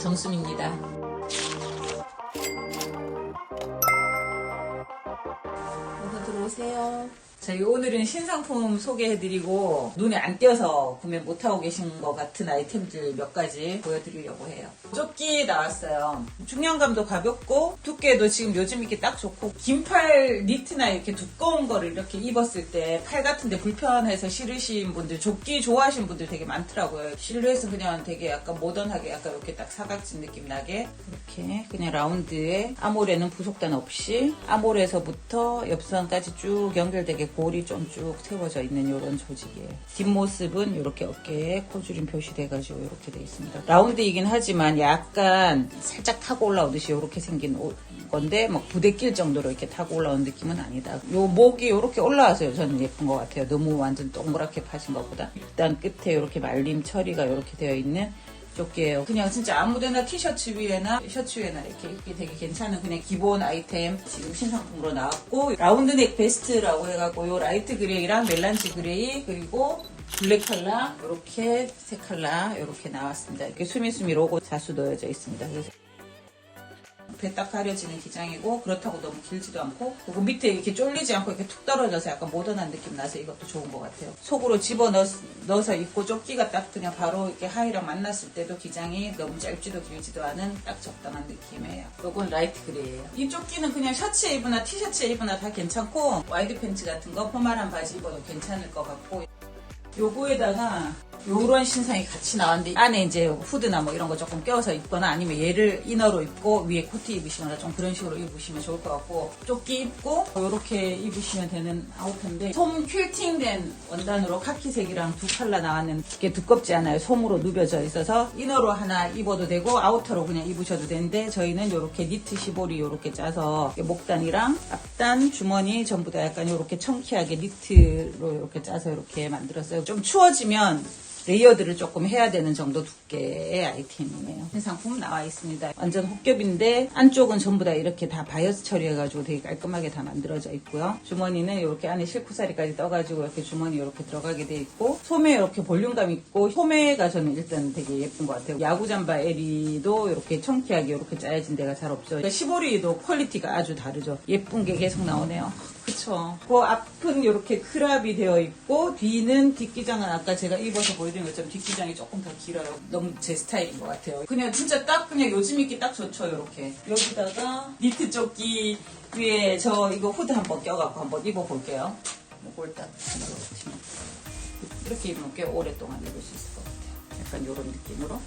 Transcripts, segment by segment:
정수입니다. 어서 들어오세요. 저희 오늘은 신상품 소개해드리고 눈에 안 띄어서 구매 못하고 계신 것 같은 아이템들 몇 가지 보여드리려고 해요. 조끼 나왔어요. 중량감도 가볍고 두께도 지금 요즘 입기 딱 좋고 긴팔 니트나 이렇게 두꺼운 거를 이렇게 입었을 때 팔 같은데 불편해서 싫으신 분들 조끼 좋아하시는 분들 되게 많더라고요. 실루엣은 그냥 되게 약간 모던하게 약간 이렇게 딱 사각진 느낌 나게 이렇게 그냥 라운드에 아몰에는 부속단 없이 아몰에서부터 옆선까지 쭉 연결되게 골이 좀 쭉 세워져 있는 이런 조직이에요. 뒷모습은 이렇게 어깨에 코줄임 표시돼가지고 이렇게 돼 있습니다. 라운드이긴 하지만 약간 살짝 타고 올라오듯이 이렇게 생긴 옷 건데 막 부대낄 정도로 이렇게 타고 올라온 느낌은 아니다. 요 목이 이렇게 올라와서요. 저는 예쁜 것 같아요. 너무 완전 동그랗게 파신 것보다 일단 끝에 이렇게 말림 처리가 이렇게 되어 있는 조끼예요. 그냥 진짜 아무데나 티셔츠 위에나 셔츠 위에나 이렇게 입기 되게 괜찮은 그냥 기본 아이템 지금 신상품으로 나왔고 라운드넥 베스트라고 해갖고 요 라이트 그레이랑 멜란지 그레이 그리고 블랙 컬러 이렇게 세 컬러 이렇게 나왔습니다. 이렇게 수미수미 로고 자수 넣어져 있습니다. 그래서 배딱 가려지는 기장이고 그렇다고 너무 길지도 않고 그리고 밑에 이렇게 쫄리지 않고 이렇게 툭 떨어져서 약간 모던한 느낌 나서 이것도 좋은 것 같아요. 속으로 집어 넣 어서 입고 조끼가 딱 그냥 바로 이렇게 하의랑 만났을 때도 기장이 너무 짧지도 길지도 않은 딱 적당한 느낌이에요. 요건 라이트 그레이예요. 이 조끼는 그냥 셔츠에 입으나 티셔츠에 입으나 다 괜찮고 와이드 팬츠 같은 거 포멀한 바지 입어도 괜찮을 것 같고 요거에다가 요런 신상이 같이 나왔는데 안에 이제 후드나 뭐 이런 거 조금 껴서 입거나 아니면 얘를 이너로 입고 위에 코트 입으시거나 좀 그런 식으로 입으시면 좋을 것 같고 조끼 입고 요렇게 입으시면 되는 아우터인데 솜 퀼팅된 원단으로 카키색이랑 두 컬러 나왔는 게 두껍지 않아요. 솜으로 누벼져 있어서 이너로 하나 입어도 되고 아우터로 그냥 입으셔도 되는데 저희는 요렇게 니트 시보리 요렇게 짜서 목단이랑 앞단 주머니 전부 다 약간 요렇게 청키하게 니트로 이렇게 짜서 이렇게 만들었어요. 좀 추워지면 레이어드를 조금 해야 되는 정도 두께의 아이템이네요. 신상품 나와 있습니다. 완전 혹겹인데 안쪽은 전부 다 이렇게 다 바이어스 처리해가지고 되게 깔끔하게 다 만들어져 있고요. 주머니는 이렇게 안에 실쿠사리까지 떠가지고 이렇게 주머니 이렇게 들어가게 돼 있고 소매 이렇게 볼륨감 있고 소매가 저는 일단 되게 예쁜 것 같아요. 야구 잠바 에리도 이렇게 청키하게 이렇게 짜여진 데가 잘 없죠. 그러니까 시보리도 퀄리티가 아주 다르죠. 예쁜 게 계속 나오네요. 그쵸. 그 앞은 이렇게 크랍이 되어 있고 뒤는 뒷기장은 아까 제가 입어서 보여드린 것처럼 뒷기장이 조금 더 길어요. 너무 제 스타일인 것 같아요. 그냥 진짜 딱 그냥 요즘 입기 딱 좋죠. 이렇게 여기다가 니트 조끼 위에 저 이거 후드 한번 껴갖고 한번 입어볼게요. 이걸 딱 이렇게 입으면 꽤 오랫동안 입을 수 있을 것 같아요. 약간 이런 느낌으로.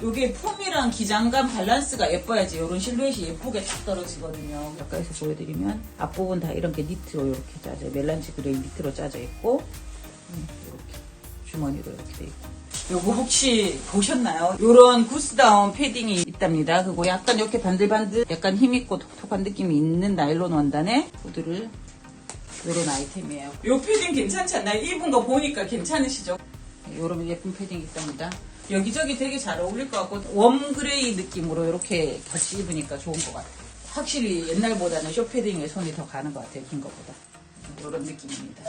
요게 폼이랑 기장감 밸런스가 예뻐야지 이런 실루엣이 예쁘게 딱 떨어지거든요. 가까이서 보여드리면 앞부분 다 이렇게 니트로 이렇게 짜져 멜란지 그레이 니트로 짜져 있고 음, 이렇게 주머니도 이렇게 돼 있고 요거 혹시 보셨나요? 요런 구스다운 패딩이 있답니다. 그리고 약간 이렇게 반들반들 약간 힘있고 톡톡한 느낌이 있는 나일론 원단에 후드를 요런 아이템이에요. 요 패딩 괜찮지 않나요? 입은 거 보니까 괜찮으시죠? 요런 예쁜 패딩이 있답니다. 여기저기 되게 잘 어울릴 것 같고 웜 그레이 느낌으로 이렇게 같이 입으니까 좋은 것 같아요. 확실히 옛날보다는 쇼패딩에 손이 더 가는 것 같아요. 긴 것보다. 이런 느낌입니다.